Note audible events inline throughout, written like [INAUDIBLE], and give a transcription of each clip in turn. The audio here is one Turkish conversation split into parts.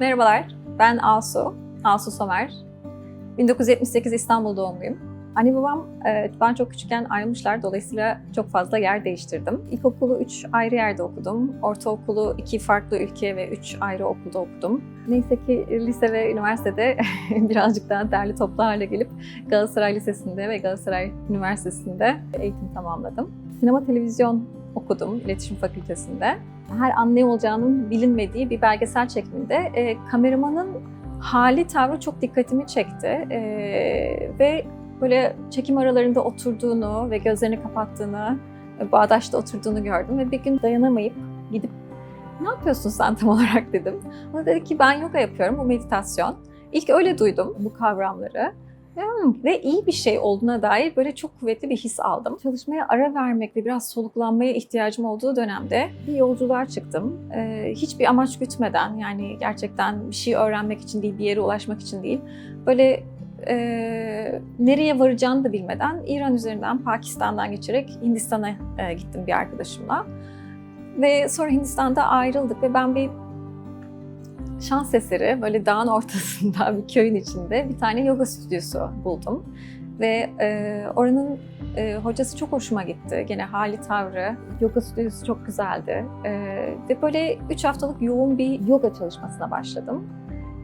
Merhabalar, ben Asu, Asu Somer. 1978 İstanbul doğumluyum. Anne babam, e, ben çok küçükken ayrılmışlar. Dolayısıyla çok fazla yer değiştirdim. İlkokulu 3 ayrı yerde okudum. Ortaokulu 2 farklı ülke ve 3 ayrı okulda okudum. Neyse ki lise ve üniversitede [LAUGHS] birazcık daha derli toplu hale gelip Galatasaray Lisesi'nde ve Galatasaray Üniversitesi'nde eğitim tamamladım. Sinema televizyon okudum İletişim Fakültesi'nde. Her an ne olacağının bilinmediği bir belgesel çekiminde e, kameramanın hali tavrı çok dikkatimi çekti E, ve böyle çekim aralarında oturduğunu ve gözlerini kapattığını, e, bağdaşta oturduğunu gördüm ve bir gün dayanamayıp gidip ne yapıyorsun sen tam [LAUGHS] olarak dedim. Ona dedi ki ben yoga yapıyorum, bu meditasyon. İlk öyle duydum bu kavramları. Hmm, Ve iyi bir şey olduğuna dair böyle çok kuvvetli bir his aldım. Çalışmaya ara vermek ve biraz soluklanmaya ihtiyacım olduğu dönemde bir yolculuğa çıktım. Ee, hiçbir amaç gütmeden yani gerçekten bir şey öğrenmek için değil, bir yere ulaşmak için değil. Böyle e, nereye varacağını da bilmeden İran üzerinden Pakistan'dan geçerek Hindistan'a e, gittim bir arkadaşımla. Ve sonra Hindistan'da ayrıldık ve ben bir şans eseri böyle dağın [LAUGHS] ortasında bir köyün içinde bir tane yoga stüdyosu buldum. Ve e, oranın e, hocası çok hoşuma gitti. Gene hali tavrı, yoga stüdyosu çok güzeldi. E, ve böyle üç haftalık yoğun bir yoga çalışmasına başladım.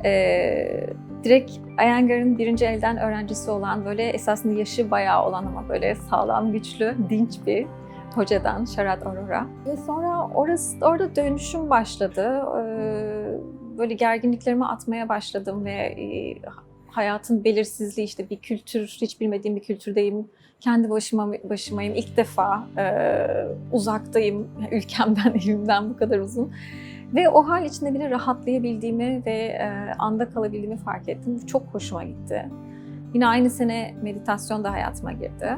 E, direkt Iyengar'ın birinci elden öğrencisi olan böyle esasında yaşı bayağı olan ama böyle sağlam, güçlü, dinç bir hocadan Sharat Arora. Ve sonra orası, orada dönüşüm başladı. Ee, böyle gerginliklerimi atmaya başladım ve e, hayatın belirsizliği işte bir kültür, hiç bilmediğim bir kültürdeyim. Kendi başıma başımayım. İlk defa e, uzaktayım [LAUGHS] ülkemden, evimden bu kadar uzun. Ve o hal içinde bile rahatlayabildiğimi ve e, anda kalabildiğimi fark ettim. Çok hoşuma gitti. Yine aynı sene meditasyon da hayatıma girdi.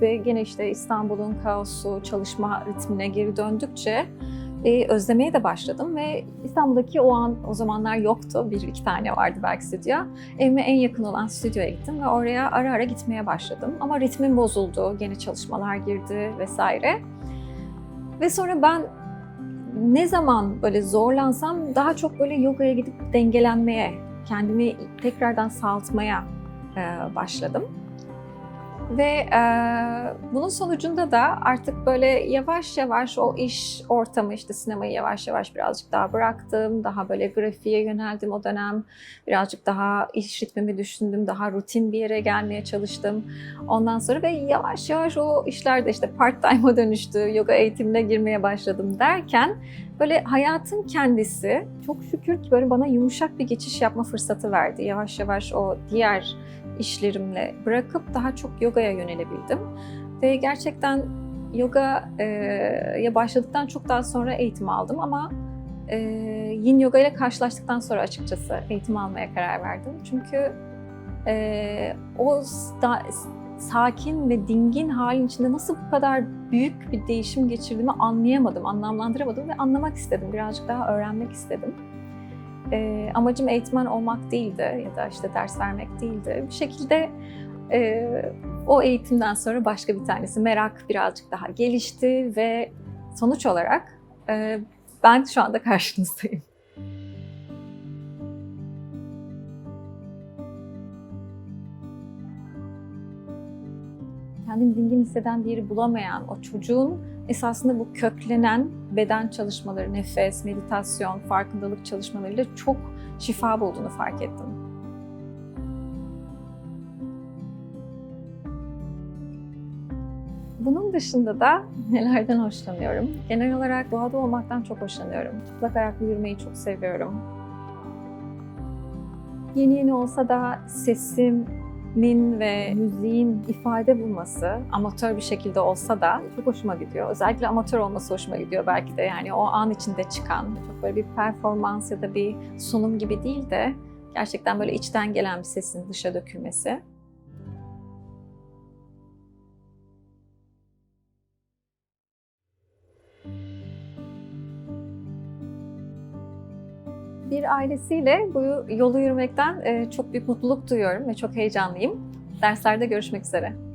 Ve gene işte İstanbul'un kaosu, çalışma ritmine geri döndükçe e, özlemeye de başladım ve İstanbul'daki o an o zamanlar yoktu. Bir iki tane vardı belki stüdyo. Evime en yakın olan stüdyoya gittim ve oraya ara ara gitmeye başladım. Ama ritmim bozuldu, gene çalışmalar girdi vesaire. Ve sonra ben ne zaman böyle zorlansam daha çok böyle yogaya gidip dengelenmeye, kendimi tekrardan saltmaya e, başladım. Ve e, bunun sonucunda da artık böyle yavaş yavaş o iş ortamı işte sinemayı yavaş yavaş birazcık daha bıraktım. Daha böyle grafiğe yöneldim o dönem. Birazcık daha iş ritmimi düşündüm. Daha rutin bir yere gelmeye çalıştım. Ondan sonra ve yavaş yavaş o işler de işte part time'a dönüştü. Yoga eğitimine girmeye başladım derken böyle hayatın kendisi çok şükür ki böyle bana yumuşak bir geçiş yapma fırsatı verdi. Yavaş yavaş o diğer işlerimle bırakıp daha çok yogaya yönelebildim. Ve gerçekten yogaya başladıktan çok daha sonra eğitim aldım ama yin yoga ile karşılaştıktan sonra açıkçası eğitim almaya karar verdim. Çünkü o da, sakin ve dingin halin içinde nasıl bu kadar büyük bir değişim geçirdiğimi anlayamadım, anlamlandıramadım ve anlamak istedim. Birazcık daha öğrenmek istedim. E, amacım eğitmen olmak değildi ya da işte ders vermek değildi. Bir şekilde e, o eğitimden sonra başka bir tanesi merak birazcık daha gelişti ve sonuç olarak e, ben şu anda karşınızdayım. kendini dingin hisseden bir yeri bulamayan o çocuğun esasında bu köklenen beden çalışmaları, nefes, meditasyon, farkındalık çalışmalarıyla çok şifa bulduğunu fark ettim. Bunun dışında da nelerden hoşlanıyorum? Genel olarak doğada olmaktan çok hoşlanıyorum. Çıplak ayaklı yürümeyi çok seviyorum. Yeni yeni olsa da sesim, ritmin ve müziğin ifade bulması amatör bir şekilde olsa da çok hoşuma gidiyor. Özellikle amatör olması hoşuma gidiyor belki de yani o an içinde çıkan çok böyle bir performans ya da bir sunum gibi değil de gerçekten böyle içten gelen bir sesin dışa dökülmesi. Bir ailesiyle bu yolu yürümekten çok büyük mutluluk duyuyorum ve çok heyecanlıyım. Derslerde görüşmek üzere.